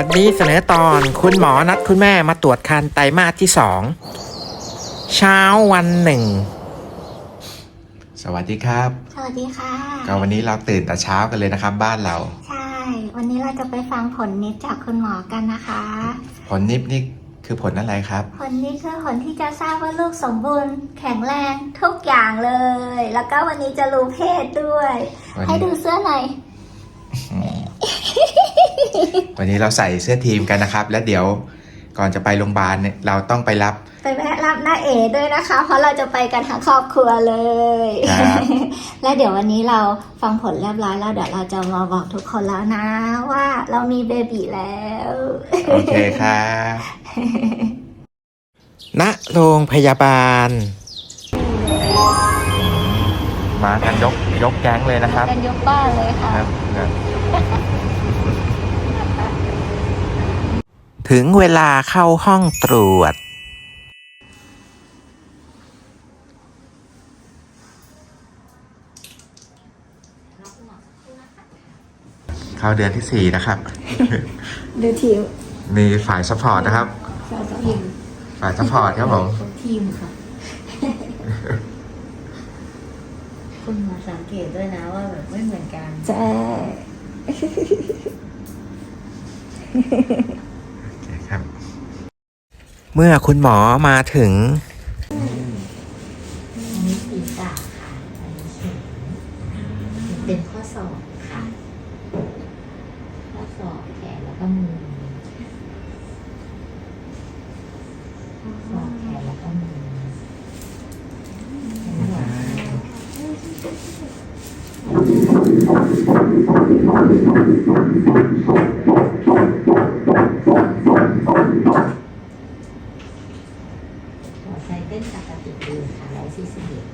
วันนี้เสนอตอนคุณหมอนัดคุณแม่มาตรวจคันไตรมาสที่สองเช้าวันหนึ่ง สวัสดีครับสวัสดีค่ะ ก็วันนี้เราตื่นแต่เช้ากันเลยนะครับ บ้านเรา ใช่ วันนี้เราจะไปฟังผลนิดจากคุณหมอกันนะคะ ผลนิบนี่คือผลอะไรครับ ผลนี้คือผลที่จะทราบว่าลูกสมบูรณ์ แข็งแรงทุกอย่างเลย แล้วก็วันนี้จะรู้เพศด้วย วันให้นี้ดูเสื้อหน่อย วันนี้เราใส่เสื้อทีมกันนะครับ และเดี๋ยวก่อนจะไปโรงพยาบาลเนี่ยเราต้องไปรับ ไปแวะรับหน้าเอด้วยนะคะ เพราะเราจะไปกันทั้งครอบครัวเลย ครับ และเดี๋ยววันนี้เราฟังผลเรียบร้อยแล้วเดี๋ยวเราจะมาบอกทุกคนแล้วนะว่าเรามีเบบีแล้ว โอเคครับณโรงพยาบาล มากันยกยกแก๊งเลยนะครับ กันยกบ้านเลยค่ะ ถึงเวลาเข้าห้องตรวจ เข้าเดือนที่สี่นะครับ ดูทีมมีฝ่ายสปอร์ตนะครับทีมฝ่ายสปอร์ตครับผม ทีมค่ะ คุณหมอสังเกตด้วยนะว่าแบบไม่เหมือนกัน ใช่ครับ เมื่อคุณหมอมาถึง อันนี้ศีรษะค่ะอันนี้เข็มเป็นข้อศอกค่ะ ข้อศอกแขนแล้วก็มือข้อศอกแขนแล้วก็มือเห็นไหมหัว ใจเต้นปกติดีค่ะร้อยสี่สิบเอ็ด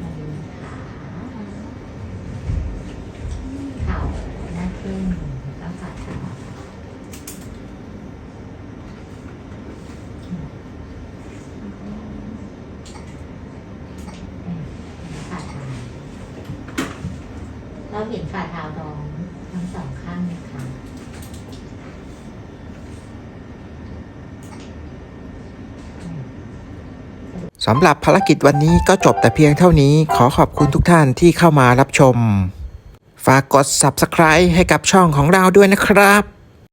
มาดูขาเข่าหน้าเข้มแล้วก็ฝ่าเท้าฝ่าเท้าเราเห็นฝ่าเท้าน้องทั้งสองข้างไหมคะ สำหรับภารกิจวันนี้ก็จบแต่เพียงเท่านี้ขอขอบคุณทุกท่านที่เข้ามารับชม ฝากกด subscribe ให้กับช่องของเราด้วยนะครับ